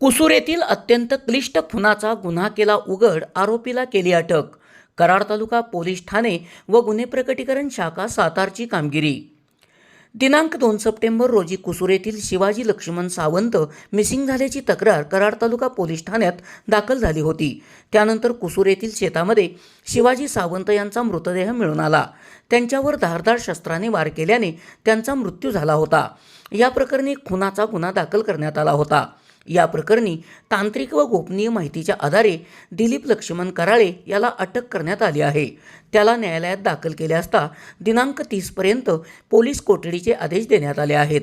कुसूर येथील अत्यंत क्लिष्ट खुनाचा गुन्हा केला उघड आरोपीला केली अटक. कराड तालुका पोलीस ठाणे व गुन्हे प्रकटीकरण शाखा सातारची कामगिरी. दिनांक दोन सप्टेंबर रोजी कुसूर येथील शिवाजी लक्ष्मण सावंत मिसिंग झाल्याची तक्रार कराड तालुका पोलीस ठाण्यात दाखल झाली होती. त्यानंतर कुसूर येथील शेतामध्ये शिवाजी सावंत यांचा मृतदेह मिळून आला. त्यांच्यावर धारदार शस्त्राने वार केल्याने त्यांचा मृत्यू झाला होता. या प्रकरणी खुनाचा गुन्हा दाखल करण्यात आला होता. या प्रकरणी तांत्रिक व गोपनीय माहितीच्या आधारे दिलीप लक्ष्मण कराळे याला अटक करण्यात आली आहे. त्याला न्यायालयात दाखल केले असता दिनांक तीसपर्यंत पोलीस कोठडीचे आदेश देण्यात आले आहेत.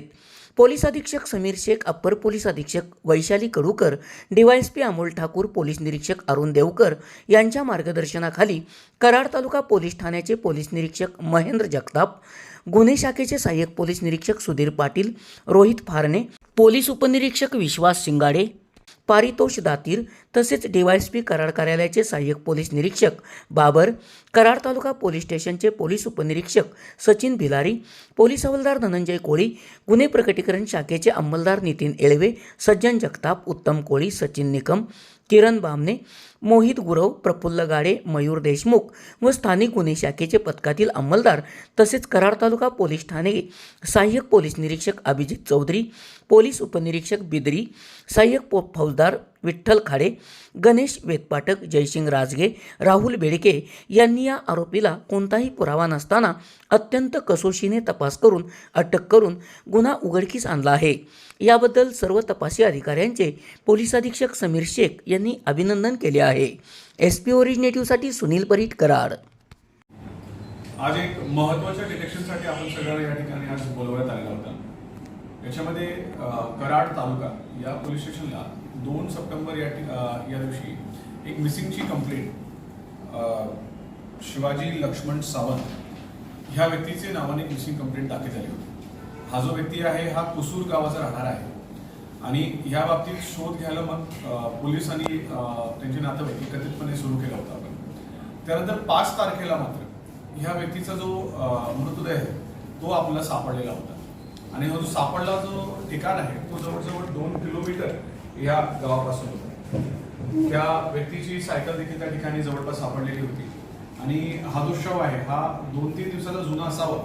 पोलीस अधीक्षक समीर शेख अप्पर पोलीस अधीक्षक वैशाली कडूकर डीवायएसपी अमोल ठाकूर पोलीस निरीक्षक अरुण देवकर यांच्या मार्गदर्शनाखाली कराड तालुका पोलीस ठाण्याचे पोलीस निरीक्षक महेंद्र जगताप गुन्हे शाखेचे सहाय्यक पोलीस निरीक्षक सुधीर पाटील रोहित फारणे पोलीस उपनिरीक्षक विश्वास शिंगाडे पारितोष दातीर तसेच डीवायएसपी कराड कार्यालयाचे सहाय्यक पोलीस निरीक्षक बाबर कराड तालुका पोलीस स्टेशनचे पोलीस उपनिरीक्षक सचिन भिलारी पोलीस हवालदार धनंजय कोळी गुन्हे प्रकटीकरण शाखेचे अंमलदार नितीन एळवे सज्जन जगताप उत्तम कोळी सचिन निकम किरण बामने मोहित गुरव प्रफुल्ल गाडे मयूर देशमुख व स्थानिक गुन्हे शाखेचे पथकातील अंमलदार तसेच कराड तालुका पोलीस ठाणे सहाय्यक पोलीस निरीक्षक अभिजित चौधरी पोलीस उपनिरीक्षक बिद्री सहाय्यक पो फौजदार विठ्ठल खाडे गणेश वेदपाठक जयसिंग राजगे राहुल बेडके यांनी या आरोपीला कोणताही पुरावा नसताना अत्यंत कसोशीने तपास करून अटक करून गुन्हा उघडकीस आणला आहे. याबद्दल सर्व तपासी अधिकाऱ्यांचे पोलीस अधीक्षक समीर शेख यांनी अभिनंदन केले आहे. एस पी ओरिजिनेटिव्हसाठी सुनील परीट कराड. आज एक महत्त्वाच्या डिटेक्शनसाठी आपण सगळ्यांना या ठिकाणी आज बोलवण्यात आलेला होता याच्यामध्ये कराड तालुका या पोलीस स्टेशनला दोन सप्टेंबर या या दिवशी एक मिसिंगची कंप्लेंट शिवाजी लक्ष्मण सावंत ह्या व्यक्तीचे नावाने मिसिंग कंप्लेंट दाखल झाली होती. हा जो व्यक्ती आहे हा कुसूर गावाचा राहणार आहे. आणि ह्या बाबतीत शोध घ्यायला मग पोलिसांनी त्यांचे नातेवाईक एकत्रितपणे सुरू केला होता आपण. त्यानंतर पाच तारखेला मात्र ह्या व्यक्तीचा जो मृतदेह आहे तो आपल्याला सापडलेला होता. आणि हा जो सापडला जो ठिकाण आहे तो जवळजवळ दोन किलोमीटर या गावापासून होता. त्या व्यक्तीची सायकल देखील त्या ठिकाणी जवळपास सापडलेली होती. आणि हा जो शव आहे हा दोन तीन दिवसाचा जुना असावा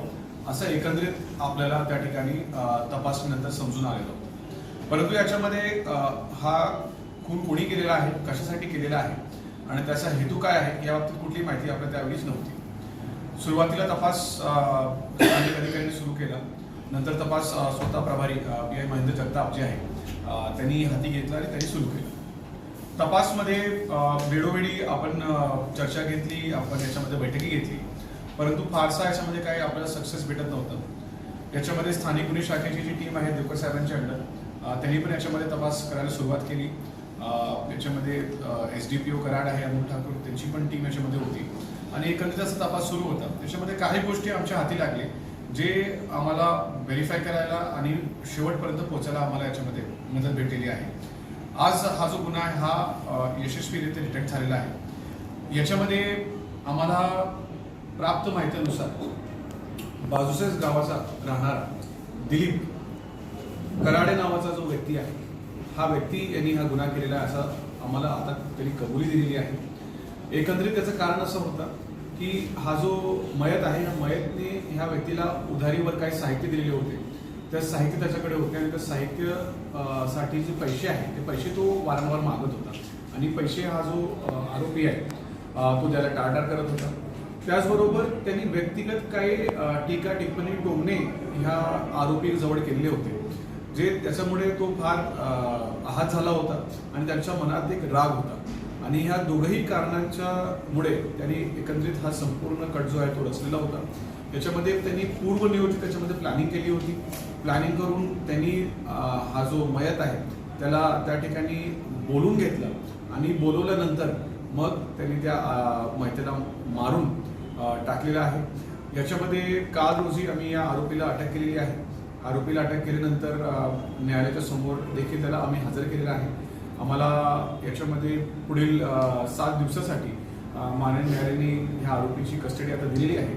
असं एकंदरीत आपल्याला त्या ठिकाणी तपासणीनंतर समजून आलेलं होतं. परंतु याच्यामध्ये हा खून कोणी केलेला आहे कशासाठी केलेला आहे आणि त्याचा हेतू काय आहे या बाबतीत कुठली माहिती आपल्याला त्यावेळीच नव्हती. सुरुवातीला तपास स्थानिक अधिकाऱ्यांनी सुरू केला. नंतर तपास स्वतः प्रभारी पी आय महेंद्र जगताप जे आहे त्यांनी हाती घेतला आणि त्यांनी सुरू केला. तपासमध्ये वेळोवेळी आपण चर्चा घेतली आपण याच्यामध्ये बैठकी घेतली. परंतु फारसा याच्यामध्ये काही आपल्याला सक्सेस भेटत नव्हतं. याच्यामध्ये स्थानिक गुन्हे शाखेची जी टीम आहे देवकर साहेबांच्या अंडर त्यांनी पण याच्यामध्ये तपास करायला सुरुवात केली. याच्यामध्ये S D P O Karad आहे अमोल ठाकूर त्यांची पण टीम याच्यामध्ये होती. आणि एकंदरीत असा तपास सुरू होता. त्याच्यामध्ये काही गोष्टी आमच्या हाती लागले जे आम्हाला व्हेरीफाय करायला आणि शेवटपर्यंत पोहोचायला आम्हाला याच्यामध्ये मदत भेटलेली आहे. आज हा जो गुन्हा आहे हा यशस्वीरित्या डिटेक्ट झालेला आहे. याच्यामध्ये आम्हाला प्राप्त माहितीनुसार बाजूसेच गावाचा राहणारा दिलीप कराडे नावाचा जो व्यक्ती आहे हा व्यक्ती यांनी हा गुन्हा केलेला आहे असं आम्हाला आता त्यांनी कबुली दिलेली आहे. एकंदरीत त्याचं कारण असं होतं की हा जो मयत आहे या मयतने ह्या व्यक्तीला उधारीवर काही साहित्य दिलेले होते. त्या साहित्य त्याच्याकडे होते आणि त्या साहित्यसाठी जे पैसे आहेत ते पैसे तो वारंवार मागत होता. आणि पैसे हा जो आरोपी आहे तो त्याला टाळटाळ करत होता. त्याचबरोबर त्यांनी व्यक्तिगत काही टीका टिप्पणी टोमणे ह्या आरोपी जवळ केलेले होते. जे त्याच्यामुळे तो फार आहात झाला होता आणि त्यांच्या मनात एक राग होता. आणि ह्या दोघही कारणांच्या मुळे त्यांनी एकंदरीत हा संपूर्ण कट जो आहे तो रचलेला होता. त्याच्यामध्ये त्यांनी पूर्वनियोजित त्याच्यामध्ये प्लॅनिंग केली होती. प्लॅनिंग करून त्यांनी हा जो मयत आहे त्याला त्या ठिकाणी बोलून घेतलं आणि बोलवल्यानंतर मग त्यांनी त्या अ, मयतेला मारून टाकलेला टाकलेलं आहे. याच्यामध्ये काल रोजी आम्ही या आरोपीला अटक केलेली आहे. आरोपीला अटक केल्यानंतर न्यायालयाच्या समोर देखील त्याला आम्ही हजर केलेला आहे. आम्हाला याच्यामध्ये पुढील सात दिवसासाठी अ, माननीय न्यायालयाने ह्या आरोपीची कस्टडी आता दिलेली आहे.